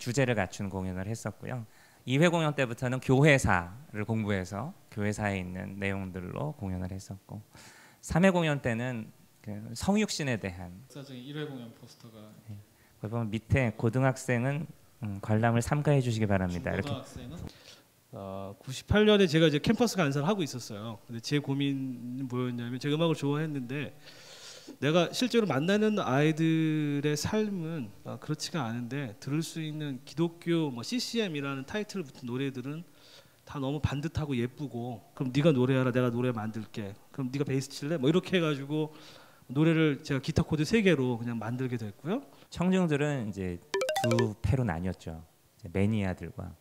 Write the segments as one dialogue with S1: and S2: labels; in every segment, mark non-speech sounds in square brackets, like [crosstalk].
S1: 때 주제를 갖춘 공연을 했었고요. 2회 공연 때부터는 교회사를 공부해서 교회사에 있는 내용들로 공연을 했었고 3회 공연 때는 그 성육신에 대한
S2: 역사적인 1회 공연 포스터가
S1: 거기 보면 밑에 고등학생은 음, 관람을 삼가해 주시기 바랍니다. 이렇게
S3: 어, 98년에 제가 이제 캠퍼스 강사를 하고 있었어요. 근데 제 고민은 뭐였냐면 제가 음악을 좋아했는데 내가 실제로 만나는 아이들의 삶은 아, 그렇지가 않은데 들을 수 있는 기독교 뭐 CCM이라는 타이틀 붙은 노래들은 다 너무 반듯하고 예쁘고 그럼 네가 노래하라 내가 노래 만들게 그럼 네가 베이스 칠래 뭐 이렇게 해가지고 노래를 제가 기타 코드 세 개로 그냥 만들게 됐고요.
S1: 청중들은 이제 두 패로 나뉘었죠. 매니아들과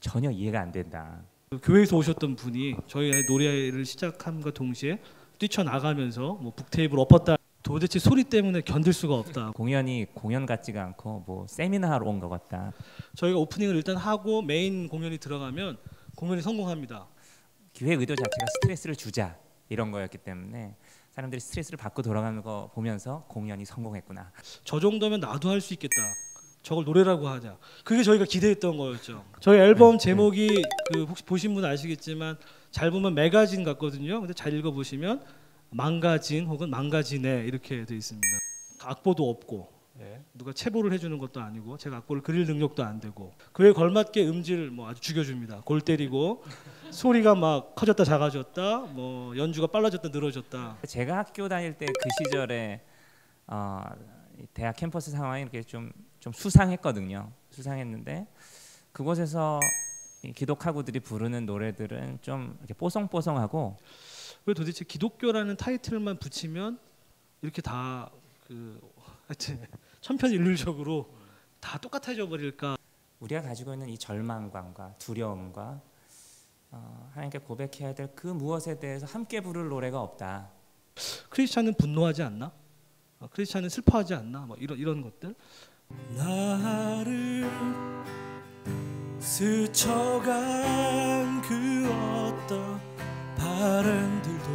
S1: 전혀 이해가 안 된다.
S3: 그 교회에서 오셨던 분이 저희 노래를 시작함과 동시에 뛰쳐나가면서 뭐 북테이프를 엎었다 도대체 소리 때문에 견딜 수가 없다
S1: 공연이 공연 같지가 않고 뭐 세미나 하러 온 것 같다.
S3: 저희가 오프닝을 일단 하고 메인 공연이 들어가면 공연이 성공합니다
S1: 기획 의도 자체가 스트레스를 주자 이런 거였기 때문에 사람들이 스트레스를 받고 돌아가는 거 보면서 공연이 성공했구나.
S3: 저 정도면 나도 할 수 있겠다 저걸 노래라고 하자. 그게 저희가 기대했던 거였죠. 저희 앨범 제목이 그 혹시 보신 분 아시겠지만 잘 보면 매거진 같거든요. 근데 잘 읽어 보시면 망가진 혹은 망가지네 이렇게 돼 있습니다. 악보도 없고 예, 누가 체보를 해주는 것도 아니고 제가 악보를 그릴 능력도 안 되고 그에 걸맞게 음질 뭐 아주 죽여줍니다. 골 때리고 [laughs] 소리가 막 커졌다 작아졌다 뭐 연주가 빨라졌다 늘어졌다.
S1: 제가 학교 다닐 때 그 시절에 어, 이 대학 캠퍼스 상황이 이렇게 좀, 좀 수상했거든요. 수상했는데 그곳에서 이 기독하구들이 부르는 노래들은 좀 이렇게 뽀송뽀송하고
S3: 왜 도대체 기독교라는 타이틀만 붙이면 이렇게 다그 하여튼 [laughs] 천편일률적으로 다 똑같아져 버릴까?
S1: 우리가 가지고 있는 이 절망감과 두려움과 어, 하나님께 고백해야 될 그 무엇에 대해서 함께 부를 노래가 없다.
S3: 크리스찬은 분노하지 않나? 어, 크리스찬은 슬퍼하지 않나? 뭐 이런 이런 것들. 나를 스쳐간 그 어떤 바람들도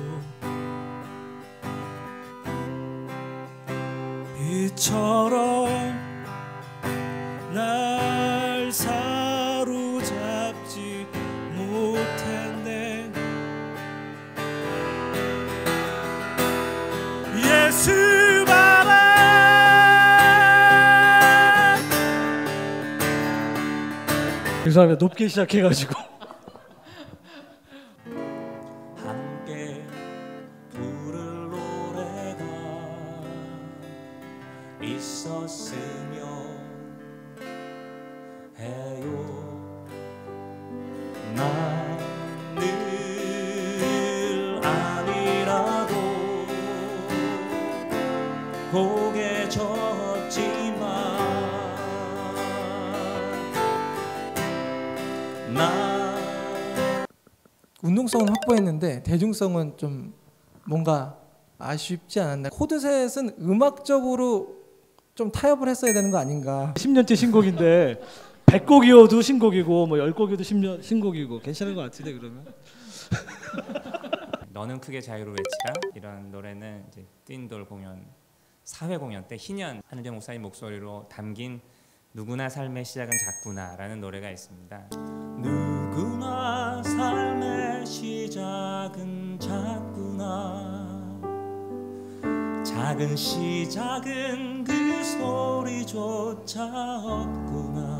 S3: 이처럼 죄송합니다. 높게 시작해가지고. [laughs]
S1: 함께 부를 노래가 있었으면
S4: 운동성은 확보했는데 대중성은 좀 뭔가 아쉽지 않았나. 코드셋은 음악적으로 좀 타협을 했어야 되는 거 아닌가.
S3: 10년째 신곡인데 100곡이어도 신곡이고 뭐 10곡이어도 10년 신곡이고 괜찮은 것 같은데 그러면 [laughs]
S1: 너는 크게 자유로 외치라 이런 노래는 이제 띵돌 공연 사회 공연 때 희년 하늘대 목사님 목소리로 담긴 누구나 삶의 시작은 작구나라는 노래가 있습니다. 누구나 삶의 시작은 작구나. 작은 시작은 그 소리조차 없구나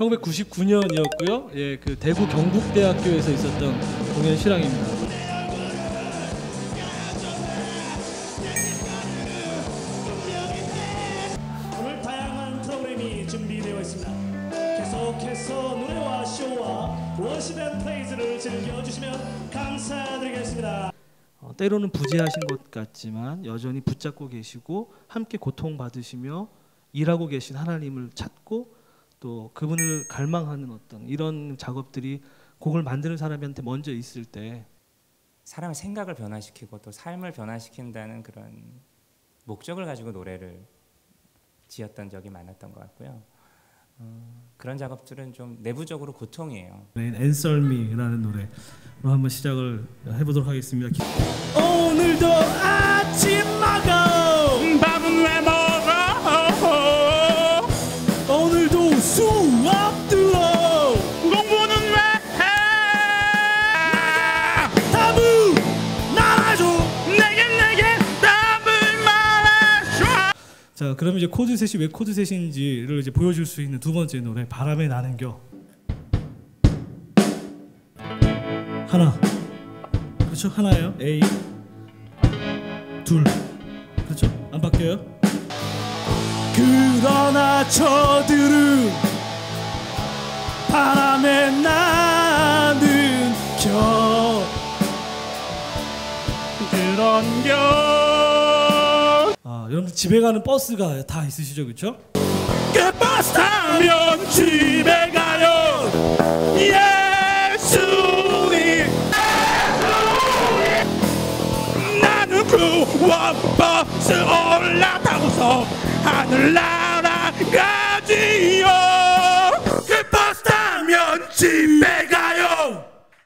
S3: 1999년이었고요. 예, 그 대구 경북대학교에서 있었던 공연 실황입니다.
S5: 오늘 다양한 프로그램이 준비되어 있습니다. 계속해서 노래와 쇼와 워십 앤 프레이즈를 즐겨주시면 감사드리겠습니다.
S3: 어, 때로는 부재하신 것 같지만 여전히 붙잡고 계시고 함께 고통 받으시며 일하고 계신 하나님을 찾고 또 그분을 갈망하는 어떤 이런 작업들이 곡을 만드는 사람한테 먼저 있을 때
S1: 사람의 생각을 변화시키고 또 삶을 변화시킨다는 그런 목적을 가지고 노래를 지었던 적이 많았던 것 같고요. 어, 그런 작업들은 좀 내부적으로 고통이에요.
S3: 네, Answer Me라는 노래로 한번 시작을 해보도록 하겠습니다. 기- 오늘도 아 그러면 이제 코드 셋이 왜 코드 셋인지를 이제 보여줄 수 있는 두 번째 노래 바람에 나는 겨. 하나. 그렇죠? 하나예요? A. 둘. 그렇죠? 안 바뀌어요? 그러나 저들은 바람에 나는 겨.
S2: 그런 겨.
S3: 아, 여러분들 집에 가는 버스가 다 있으시죠, 그렇죠?
S2: 끝버스 타면 집에 가요 예수님 구원버스 올라타고서 하늘나라 가지요. 끝버스 타면 집에 가요